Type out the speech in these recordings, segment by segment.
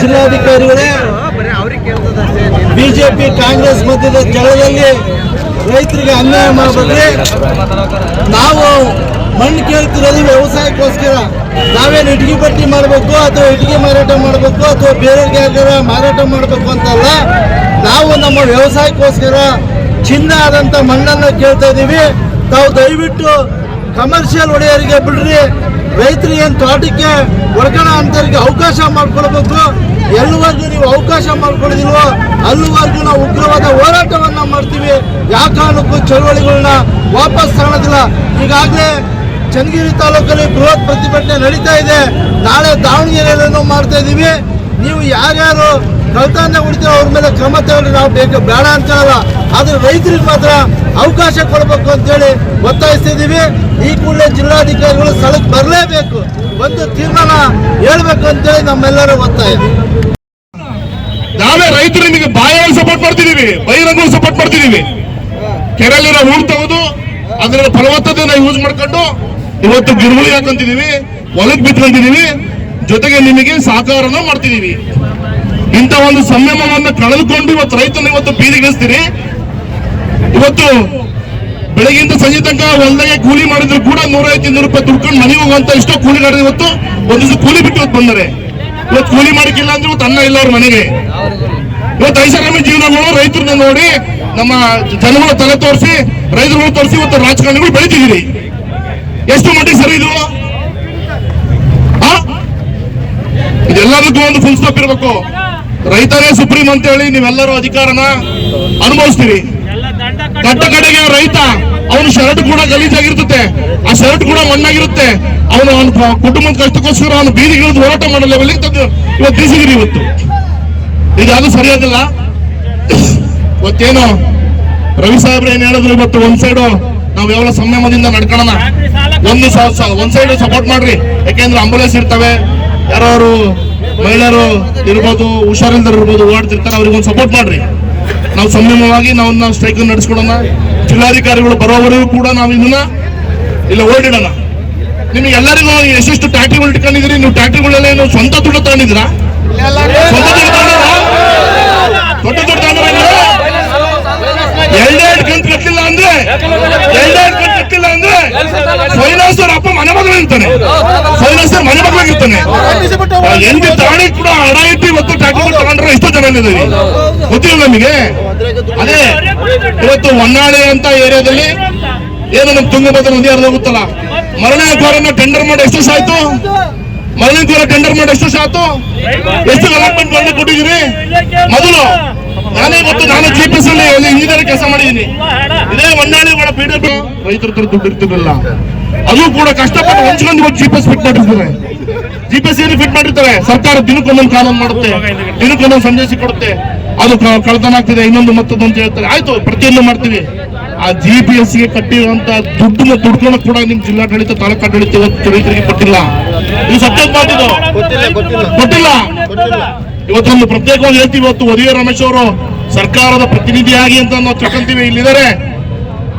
ಜಿಲ್ಲಾಧಿಕಾರಿಗಳೇ, BJP, Congress ಮಧ್ಯದ ಜಗಳದಲ್ಲಿ ರೈತರಿಗೆ ಅನ್ಯಾಯ ಮಾಡಬೇಡ್ರಿ ನಾವು ಮಣ್ಣು ಕೇಳ್ತಿರೋದು ವ್ಯವಸಾಯಕ್ಕೋಸ್ಕರ. ನಾವೇನು ಇಟ್ಗಿ ಪಟ್ಟಿ ಮಾಡಬೇಕು ಅಥವಾ ಇಟ್ಗಿ ಮಾರಾಟ ಮಾಡಬೇಕು ಅಥವಾ ಬೇರೆಯವ್ರಿಗೆ ಯಾರಿಗಾರ ಮಾರಾಟ ಮಾಡಬೇಕು ಅಂತಲ್ಲ, ನಾವು ನಮ್ಮ ವ್ಯವಸಾಯಕ್ಕೋಸ್ಕರ ಚಿನ್ನ ಆದಂಥ ಮಣ್ಣನ್ನು ಕೇಳ್ತಾ ಇದ್ದೀವಿ ತಾವು ದಯವಿಟ್ಟು ಕಮರ್ಷಿಯಲ್ ಒಡೆಯರಿಗೆ ಬಿಡ್ರಿ. ರೈತರಿಗೆ ಏನು ತೋಟಕ್ಕೆ ಒಳಗಣ ಅಂತವರಿಗೆ ಅವಕಾಶ ಮಾಡ್ಕೊಳ್ಬೇಕು. ಎಲ್ಲಿವರೆಗೂ ನೀವು ಅವಕಾಶ ಮಾಡ್ಕೊಳ್ಳೋದಿಲ್ವೋ ಅಲ್ಲಿವರೆಗೂ ನಾವು ಉಗ್ರವಾದ ಹೋರಾಟವನ್ನ ಮಾಡ್ತೀವಿ. ಯಾವ ಕಾರಣಕ್ಕೂ ಚಳವಳಿಗಳನ್ನ ವಾಪಸ್ ತಗೊಳ್ಳೋದಿಲ್ಲ ಈಗಾಗಲೇ ಚನ್ನಗಿರಿ ತಾಲೂಕಲ್ಲಿ ಬೃಹತ್ ಪ್ರತಿಭಟನೆ ನಡೀತಾ ಇದೆ. ನಾಳೆ ದಾವಣಗೆರೆಯಲ್ಲೂ ಮಾಡ್ತಾ ಇದ್ದೀವಿ ನೀವು ಯಾರ್ಯಾರು ಕಳ್ತನ ಹೊಡಿತೀರೋ ಅವ್ರ ಮೇಲೆ ಕ್ರಮ ತಗೊಳ್ಳಿ, ನಾವು ಬೇಕು ಬೇಡ ಅಂತ ಹೇಳಲ್ಲ ಆದ್ರೆ ರೈತರಿಗೆ ಮಾತ್ರ ಅವಕಾಶ ಕೊಡಬೇಕು ಅಂತೇಳಿ ಒತ್ತಾಯಿಸ್ತಿದ್ದೀವಿ. ಈ ಕೂಡಲೇ ಜಿಲ್ಲಾಧಿಕಾರಿಗಳು ಸ್ಥಳಕ್ಕೆ ಬರಲೇಬೇಕು. ಒಂದು ತೀರ್ಮಾನ ಹೇಳ್ಬೇಕು ಅಂತೇಳಿ ನಮ್ಮೆಲ್ಲರ ಒತ್ತಾಯ. ನಾವೇ ರೈತರು ನಿಮಗೆ ಬಾಯಲ್ಲಿ ಸಪೋರ್ಟ್ ಮಾಡ್ತಿದ್ದೀವಿ ಬಹಿರಂಗ ಸಪೋರ್ಟ್ ಮಾಡ್ತಿದ್ದೀವಿ. ಕೆರೆಯಲ್ಲಿರೋ ಹೂಳು ತಗೋದು ಅದರ ಫಲವತ್ತತೆನ ಯೂಸ್ ಮಾಡ್ಕೊಂಡು ಇವತ್ತು ಗಿರುಗುಳಿ ಹಾಕೊಂತಿದೀವಿ ಹೊಲಕ್ ಬಿತ್ಕೊಂತಿದ್ದೀವಿ ಜೊತೆಗೆ ನಿಮಗೆ ಸಹಕಾರನೂ ಮಾಡ್ತಿದೀವಿ ಇಂಥ ಒಂದು ಸಂಯಮವನ್ನು ಕಳೆದುಕೊಂಡು ಇವತ್ತು ರೈತನ ಇವತ್ತು ಬೀದಿಗಿಳಿಸ್ತೀರಿ ಇವತ್ತು ಬೆಳಗಿಂದ ಸಂಜೆ ತನಕ ಹೊಲದಾಗೆ ಕೂಲಿ ಮಾಡಿದ್ರು ಕೂಡ ನೂರೈವತ್ತು ಇನ್ನೂರು ರೂಪಾಯಿ ದುಡ್ಕೊಂಡು ಮನೆಗೆ ಹೋಗುವಂತ ಎಷ್ಟೋ ಕೂಲಿಗಾರರು ಇವತ್ತು ಒಂದಿಷ್ಟು ಕೂಲಿ ಬಿಟ್ಟು ಇವತ್ತು ಬಂದರೆ. ಇವತ್ತು ಕೂಲಿ ಮಾಡಕ್ಕಿಲ್ಲ ಅಂದ್ರೆ ಇವತ್ತು ಅನ್ನ ಇಲ್ಲ ಅವ್ರ ಮನೆಗೆ. ಇವತ್ತು ಐಷಾರಾಮಿ ಜೀವನಗಳು ರೈತರನ್ನ ನೋಡಿ ನಮ್ಮ ಜನಗಳ ತಲೆ ತೋರಿಸಿ, ರೈತರುಗಳು ತೋರಿಸಿ ಇವತ್ತು ರಾಜಕಾರಣಿಗಳು ಬೆಳಿತಿದ್ದೀರಿ. ಎಷ್ಟು ಮಟ್ಟಿಗೆ ಸರಿ ಇದು? ಇದೆಲ್ಲದಕ್ಕೂ ಒಂದು ಫುಲ್ ಸ್ಟಾಪ್ ಇರಬೇಕು. ರೈತರೇ ಸುಪ್ರೀಂ ಅಂತ ಹೇಳಿ ನೀವೆಲ್ಲರೂ ಅಧಿಕಾರನ ಅನುಭವಿಸ್ತೀರಿ. ಕಟ್ಟ ಕಡೆಗೆ ರೈತ, ಅವನ ಶರ್ಟ್ ಕೂಡ ಗಲೀಜಾಗಿರ್ತತೆ ಆ ಶರ್ಟ್ ಕೂಡ ಮಣ್ಣಾಗಿರುತ್ತೆ. ಅವನು ಅವನ ಕುಟುಂಬದ ಕಷ್ಟಕ್ಕೋಸ್ಕರ ಅವನು ಬೀದಿಗಿಳಿದು ಹೋರಾಟ ಮಾಡಲ್ಲ ಲೆವೆಲ್ಗೆ ತಂದು ಇವತ್ತು ತಿಳಿಸಿದ್ರಿ ಇವತ್ತು. ಇದಾದ್ರು ಸರಿಯಾದಿಲ್ಲ ಇವತ್ತೇನು ರವಿ ಸಾಹೇಬ್ರ ಏನ್ ಹೇಳಿದ್ರು ಇವತ್ತು ಒಂದ್ ಸೈಡು ನಾವು ಯಾವ ಸಂಯಮದಿಂದ ನಡ್ಕೊಳ್ಳೋಣ. ಒಂದು ಒಂದ್ ಸೈಡ್ ಸಪೋರ್ಟ್ ಮಾಡ್ರಿ. ಯಾಕೆಂದ್ರೆ ಆಂಬುಲೆನ್ಸ್ ಇರ್ತವೆ. ಯಾರು ಮಹಿಳೆಯರು ಇರ್ಬೋದು ಹುಷಾರಿಲ್ದರು ಇರ್ಬೋದು, ಓಡಾಡ್ತಿರ್ತಾರೆ, ಅವ್ರಿಗೊಂದು ಸಪೋರ್ಟ್ ಮಾಡ್ರಿ. ನಾವು ಸಂಯಮವಾಗಿ ನಾವು ನಾವು ಸ್ಟ್ರೈಕ್ ನಡೆಸ್ಕೊಡೋಣ. ಜಿಲ್ಲಾಧಿಕಾರಿಗಳು ಬರೋವರೆಗೂ ಕೂಡ ನಾವು ಇದನ್ನ ಇಲ್ಲ ಓಡಿಡೋಣ. ನಿಮಗೆ ಎಲ್ಲರಿಗೂ ಎಷ್ಟೆಷ್ಟು ಟ್ಯಾಕ್ಟ್ರಿಗಳು ಇಟ್ಕೊಂಡಿದ್ರಿ ನೀವು ಟ್ಯಾಕ್ಟ್ರಿಗಳೆಲ್ಲ ಏನು ಸ್ವಂತ ದುಡ್ಡು ತಗೊಂಡಿದ್ದೀರಾ? ಸ್ವಂತ ದುಡ್ಡು ಎರಡೆರಡು ಕಂತು ಕಟ್ಟಿಲ್ಲ ಅಂದ್ರೆ ಎರಡೆರಡು ಕಂತು ಕಟ್ಟಿಲ್ಲ ಅಂದ್ರೆ ಫೈನಾನ್ಸರ್ ಫೈನಾನ್ಸ್ ಮನೆ ಮಗಳಿರ್ತಾನೆ ಎಲ್ಲಿ ತಾಳಿ ಕೂಡ ಹಣ ಇಟ್ಟು ಇವತ್ತು ಟ್ಯಾಕ್ಟರ್ ತಗೊಂಡ್ರೆ ಎಷ್ಟೋ ಜನ ಇದ್ದೀವಿ ಗೊತ್ತಿಲ್ಲ ನಮಗೆ? ಅದೇ ಇವತ್ತು ಹೊನ್ನಾಳಿ ಅಂತ ಏರಿಯಾದಲ್ಲಿ ಏನು ನಮ್ ತುಂಗಭದ್ರ ನದಿ ಹರಿದು ಹೋಗುತ್ತಲ್ಲ? ಮರಳಿನ ದ್ವಾರನ ಟೆಂಡರ್ ಮಾಡಿ ಎಷ್ಟು ಆಯ್ತು? ಮರಳಿನ ಕೋರ ಟೆಂಡರ್ ಮಾಡಿ ಎಷ್ಟು ಸಾತು ಆಯ್ತು? ಎಷ್ಟು ಅಲಾಟ್ಮೆಂಟ್ ಮಾಡಿ ಕೊಟ್ಟಿದ್ದೀರಿ? ಮೊದಲು ನಾನೇ ಗೊತ್ತು ನಾನು ಜಿ ಅಲ್ಲಿ ಇಂಜಿನಿಯರ್ ಕೆಲಸ ಮಾಡಿದ್ದೀನಿ ಇದೇ ಹೊನ್ನಾಳಿ ಒಳ ಪಿ ರೈತರ ಹತ್ರ ದುಡ್ಡು ಇರ್ತಿರಲಿಲ್ಲ ಅದು ಕೂಡ ಕಷ್ಟಪಟ್ಟು ಹಂಚ್ಕೊಂಡು ಇವತ್ತು ಜಿ ಪಿ ಎಸ್ ಫಿಟ್ ಮಾಡಿರ್ತಾರೆ. ಜಿಪಿಎಸ್ ಪಿ ಎಸ್ ಏನು ಫಿಟ್ ಮಾಡಿರ್ತಾರೆ? ಸರ್ಕಾರ ದಿನಕ್ಕೊಂದೊಂದು ಕಾನೂನು ಮಾಡುತ್ತೆ ದಿನಕ್ಕೊಂದೊಂದು ಸಂದೇಶ ಕೊಡುತ್ತೆ ಅದು ಕಳತನ ಆಗ್ತಿದೆ ಇನ್ನೊಂದು ಮತ್ತೊಂದು ಅಂತ ಹೇಳ್ತಾರೆ. ಆಯ್ತು ಪ್ರತಿಯೊಂದು ಮಾಡ್ತೀವಿ. ಆ ಜಿ ಪಿ ಎಸ್ಗೆ ಕಟ್ಟಿರುವಂತ ದುಡ್ಡನ್ನ ದುಡ್ಕೊಂಡು ಕೂಡ ನಿಮ್ ಜಿಲ್ಲಾಡಳಿತ ತಾಲೂಕು ಆಡಳಿತ ಇವತ್ತು ರೈತರಿಗೆ ಕೊಟ್ಟಿಲ್ಲ. ಇದು ಸತ್ಯದ ಮಾತಿದ್ದು ಕೊಟ್ಟಿಲ್ಲ. ಇವತ್ತೊಂದು ಪ್ರತ್ಯೇಕವಾಗಿ ಹೇಳ್ತೀವಿ ಇವತ್ತು ಒದಿಯ ರಮೇಶ್ ಅವರು ಸರ್ಕಾರದ ಪ್ರತಿನಿಧಿಯಾಗಿ ಅಂತ ನಾವು ತಿಳ್ಕೊಂತೀವಿ, ಇಲ್ಲಿದ್ದಾರೆ.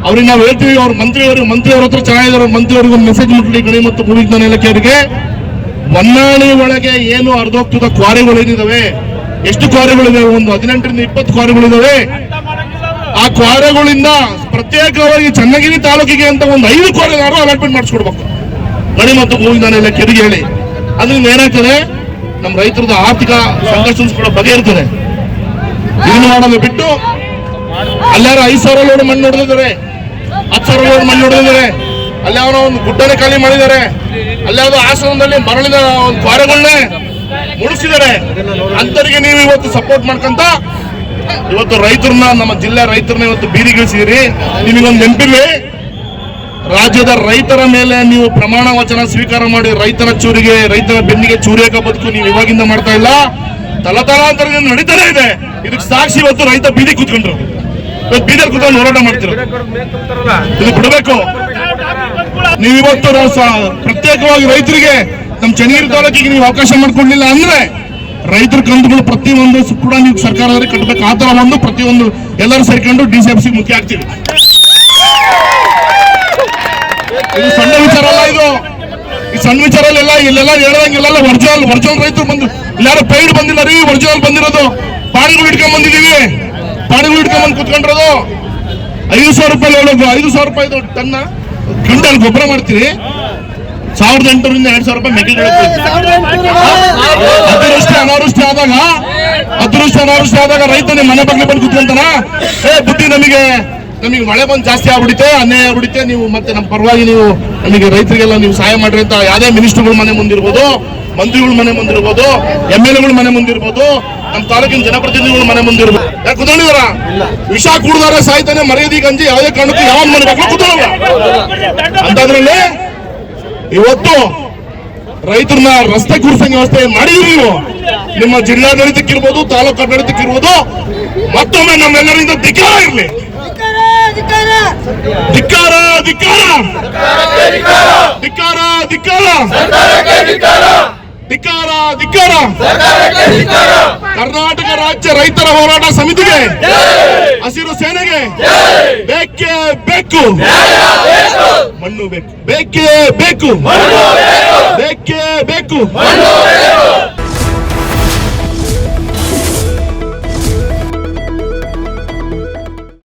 ಅವ್ರಿಗೆ ನಾವು ಹೇಳ್ತೀವಿ, ಅವ್ರ ಮಂತ್ರಿ ಅವರು ಮಂತ್ರಿ ಅವ್ರ ಹತ್ರ ಚೆನ್ನಾಗಿದ್ದಾರೆ ಮಂತ್ರಿ ಅವ್ರಿಗೆ ಮೆಸೇಜ್ ಮುಟ್ಲಿ, ಗಣಿ ಮತ್ತು ಭೂವಿಜ್ಞಾನ ಇಲಾಖೆಯವರಿಗೆ ಹೊನ್ನಾಳಿ ಒಳಗೆ ಏನು ಅರ್ಧೋಗ್ತದ ಕ್ವಾರಿಗಳೇನಿದಾವೆ ಎಷ್ಟು ಕ್ವಾರಿಗಳಿದಾವೆ? ಒಂದು ಹದಿನೆಂಟರಿಂದ ಇಪ್ಪತ್ತು ಕ್ವಾರಿಗಳಿದಾವೆ. ಆ ಕ್ವಾರೆಗಳಿಂದ ಪ್ರತ್ಯೇಕವಾಗಿ ಚನ್ನಗಿರಿ ತಾಲೂಕಿಗೆ ಅಂತ ಒಂದು ಐದು ಕ್ವಾರೆಗಾರು ಅಲಾಟ್ಮೆಂಟ್ ಮಾಡಿಸ್ಕೊಡ್ಬೇಕು. ಗಣಿ ಮತ್ತು ಭೂವಿಜ್ಞಾನ ಇಲಾಖೆಯವರಿಗೆ ಹೇಳಿ. ಅದರಿಂದ ಏನಾಗ್ತದೆ? ನಮ್ಮ ರೈತರದ ಆರ್ಥಿಕ ಸಂಕಷ್ಟ ಕೂಡ ಬಗೆಹರ್ತದೆ ಇದನ್ನು ಬಿಟ್ಟು ಅಲ್ಲಾರ ಐದು ಸಾವಿರ ಲೋಡ್ ಮಣ್ಣು ಹೊಡೆದಿದ್ದಾರೆ. ಹತ್ತು ಸಾವಿರ ಲೋಡ್ ಮಣ್ಣು ಹೊಡೆದಿದ್ದಾರೆ. ಅಲ್ಲಿ ಅವನ ಒಂದು ಗುಡ್ಡನೆ ಖಾಲಿ ಮಾಡಿದ್ದಾರೆ. ಅಲ್ಲಿ ಯಾವುದೋ ಆಶ್ರಮದಲ್ಲಿ ಮರಳಿನ ಒಂದು ಕ್ವಾರೆಗಳನ್ನೇ ಮುಡಿಸಿದ್ದಾರೆ ಅಂತರಿಗೆ ನೀವು ಇವತ್ತು ಸಪೋರ್ಟ್ ಮಾಡ್ಕೊಂತ ಇವತ್ತು ರೈತರನ್ನ, ನಮ್ಮ ಜಿಲ್ಲಾ ರೈತರನ್ನ ಇವತ್ತು ಬೀದಿಗಿಳಿಸಿದಿರಿ ನಿಮಗೊಂದು ನೆನಪಿಲ್ಲ ರಾಜ್ಯದ ರೈತರ ಮೇಲೆ ನೀವು ಪ್ರಮಾಣ ವಚನ ಸ್ವೀಕಾರ ಮಾಡಿ ರೈತರ ಚೂರಿಗೆ ರೈತರ ಬೆನ್ನಿಗೆ ಚೂರಿಯಾಕ ಬದುಕು ನೀವು ಇವಾಗಿಂದ ಮಾಡ್ತಾ ಇಲ್ಲ. ತಲತಲಾಂತರದಿಂದ ನಡೀತಾನೆ ಇದೆ. ಇದಕ್ಕೆ ಸಾಕ್ಷಿ ಇವತ್ತು ರೈತ ಬೀದಿ ಕೂತ್ಕೊಂಡ್ರು. ಇವತ್ತು ಬೀದಿಯಲ್ಲಿ ಕೂತ್ಕೊಂಡು ಹೋರಾಟ ಮಾಡ್ತಿರೋ ಇದು ಬಿಡಬೇಕು. ನೀವು ಇವತ್ತು ಪ್ರತ್ಯೇಕವಾಗಿ ರೈತರಿಗೆ ನಮ್ಮ ಚನ್ನಗಿರಿ ತಾಲೂಕಿಗೆ ನೀವು ಅವಕಾಶ ಮಾಡ್ಕೊಡ್ಲಿಲ್ಲ ಅಂದ್ರೆ ರೈತರ ಕಂತುಗಳು ಪ್ರತಿಯೊಂದು ಕೂಡ ನೀವು ಸರ್ಕಾರದಲ್ಲಿ ಕಟ್ಟಬೇಕು. ಆ ತರ ಒಂದು ಪ್ರತಿಯೊಂದು ಎಲ್ಲರೂ ಸೇರ್ಕೊಂಡು ಡಿ ಸಿ ಎಫ್ ಸಿ ಮುಖ್ಯ ಆಗ್ತೀವಿ. ಇದು ಸಣ್ಣ ವಿಚಾರ ಅಲ್ಲ ಇದು. ಈ ಸಣ್ಣ ವಿಚಾರ ಎಲ್ಲ ಇಲ್ಲೆಲ್ಲ ಹೇಳದಂಗೆಲ್ಲ ವರ್ಜಲ್ ವರ್ಜಲ್ ರೈತರು ಬಂದು ಇಲ್ಲಾರು ಪೈಡ್ ಬಂದಿಲ್ಲ ರೀ ಒರಿಜಿನಲ್ ಬಂದಿರೋದು. ಪಾಣಿಗಳು ಇಟ್ಕೊಂಡ್ ಬಂದಿದ್ದೀವಿ. ಪಾಣಿಗಳು ಇಟ್ಕೊಂಡ್ ಬಂದು ಕುತ್ಕೊಂಡಿರೋದು. ಐದು ಸಾವಿರ ರೂಪಾಯಿ ಹೇಳೋದು ಐದು ಸಾವಿರ ರೂಪಾಯಿ ಟನ್ನ ಕ್ವಿಂಟಲ್ ಗೊಬ್ಬರ ಮಾಡ್ತೀರಿ. ಸಾವಿರದ ಎಂಟರಿಂದ ಎರಡ್ ಸಾವಿರ ರೂಪಾಯಿ ಮೆಕ್ಕೆಜೋಳ ಅತಿವೃಷ್ಟಿ ಅನಾವೃಷ್ಟಿ ಆದಾಗ ಅತಿವೃಷ್ಟಿ ಅನಾವೃಷ್ಟಿ ಆದಾಗ ರೈತನೇ ಮನೆ ಬಗ್ಗೆ ಬಂದು ಕುತ್ಕೊಂತಾನ. ಏ, ಬುದ್ಧಿ ನಮಗೆ ನಮಗೆ ಮಳೆ ಬಂದು ಜಾಸ್ತಿ ಆಗ್ಬಿಡುತ್ತೆ, ಅನ್ಯಾಯ ಆಗ್ಬಿಡುತ್ತೆ. ನೀವು ಮತ್ತೆ ನಮ್ಮ ಪರವಾಗಿ ನೀವು ನಮಗೆ ರೈತರಿಗೆಲ್ಲ ನೀವು ಸಹಾಯ ಮಾಡ್ರಿ ಅಂತ ಯಾವುದೇ ಮಿನಿಸ್ಟರ್ಗಳು ಮನೆ ಮುಂದಿರ್ಬೋದು. ಮಂತ್ರಿಗಳ ಮನೆ ಮುಂದಿರ್ಬೋದು, ಎಂ ಎಲ್ ಎಗಳ ಮನೆ ಮುಂದಿರ್ಬೋದು, ನಮ್ಮ ತಾಲೂಕಿನ ಜನಪ್ರತಿನಿಧಿಗಳ ಮನೆ ಮುಂದಿರ್ಬೋದು. ಯಾಕೆ ವಿಷ ಕೂಡದಾರ ಸಾಯ್ತಾನೆ, ಮರ್ಯಾದಿ ಗಂಜಿ, ಯಾವುದೇ ಕಾರಣಕ್ಕೂ ಯಾವ ಮನೆ ಮಕ್ಕಳು ಅಂತದ್ರಲ್ಲಿ ಇವತ್ತು ರೈತರನ್ನ ರಸ್ತೆ ಕೂರ್ಸಂಗ್ ವ್ಯವಸ್ಥೆ ಮಾಡಿದ್ರಿ ನೀವು. ನಿಮ್ಮ ಜಿಲ್ಲಾಡಳಿತಕ್ಕಿರ್ಬೋದು, ತಾಲೂಕು ಆಡಳಿತಕ್ಕಿರ್ಬೋದು ಮತ್ತೊಮ್ಮೆ ನಮ್ಮೆಲ್ಲರಿಂದ ಧಿಕ್ಕಾರ ಇರಲಿ. ಧಿಕ್ಕಾರ ಧಿಕ್ಕಾರ. ಧಿಕ್ಕಾರ ಧಿಕ್ಕಾರ. ಧಿಕ್ಕಾರ ಧಿಕ್ಕಾರ ಕರ್ನಾಟಕ ರಾಜ್ಯ ರೈತರ ಹೋರಾಟ ಸಮಿತಿಗೆ, ಹಸಿರು ಸೇನೆಗೆ, ಬೇಕೇ ಬೇಕು. ಮಣ್ಣು ಬೇಕು. ಬೇಕೇ ಬೇಕು. ಬೇಕೇ ಬೇಕು.